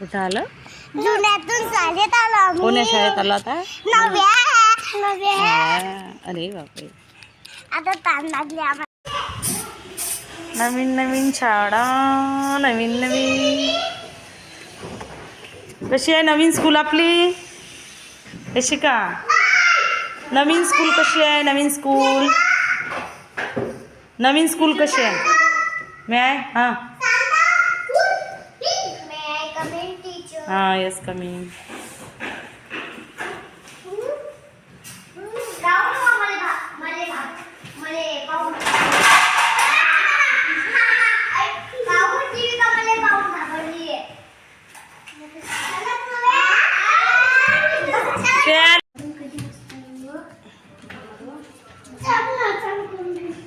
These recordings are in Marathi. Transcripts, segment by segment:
कुठं आलं? जुन्यातून शाळेत आलो आम्ही. कोण्या शाळेत आला आता नव्या. नव्या. हा, अरे बापरे. आता ताण लागले आम्हाला. नवीन नवीन शाळा नवीन नवीन. कशी आहे नवीन स्कूल आपली? कशी का? नवीन स्कूल कशी आहे? नवीन स्कूल नवीन स्कूल कशी आहे? मी आहे? हां. हां येस कमिंग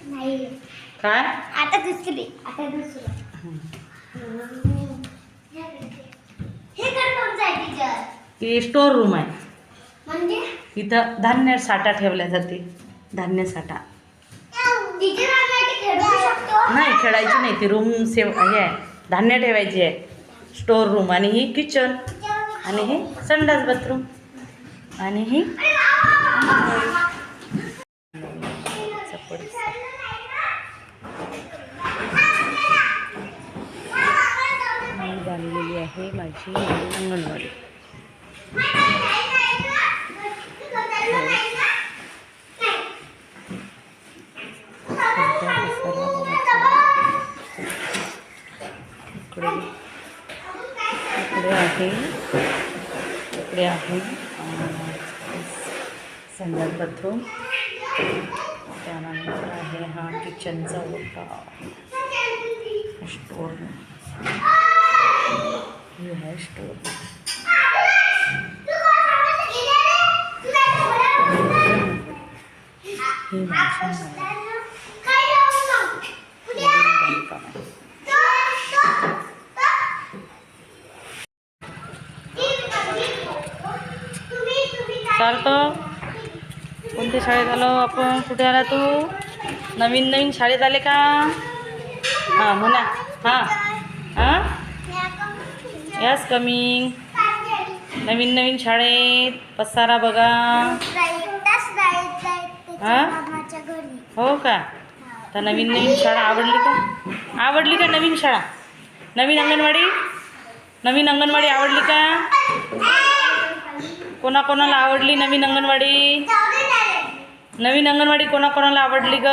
नाही काय? आता दुसरी आता दुसरी. हे कोणचं आहे टीचर ती स्टोर रूम आहे. म्हणजे? इथं धान्य साठा ठेवल्या जाते. धान्य साठा. टीचर आम्ही खेळू शकतो. नाही खेळायची नाही. ती रूम सेव हे आहे. धान्य ठेवायची आहे. स्टोर रूम आणि ही किचन आणि हे संडास बाथरूम आणि ही चपड. मी बांधलेली आहे माझी म्हणजे अंगणवाडी. इकडे आहे. इकडे आहे. अं, बाथरूम. त्यानंतर आहे हा किचनचा ओटा स्टोर ही आहे स्टोर ही माझी नवीन बांधकाम आहे चालतं कोणत्या शाळेत आलो आपण कुठे आला तू नवीन नवीन शाळेत आले का हां हो ना हां हां यस कमिंग नवीन नवीन शाळेत. पसारा बघा. हा? हो का? तर नवीन नवीन शाळा आवडली का? आवडली का नवीन शाळा? नवीन अंगणवाडी? नवीन अंगणवाडी आवडली का? कोणाकोणाला आवडली नवीन अंगणवाडी? नवीन अंगणवाडी कोणाकोणाला आवडली ग.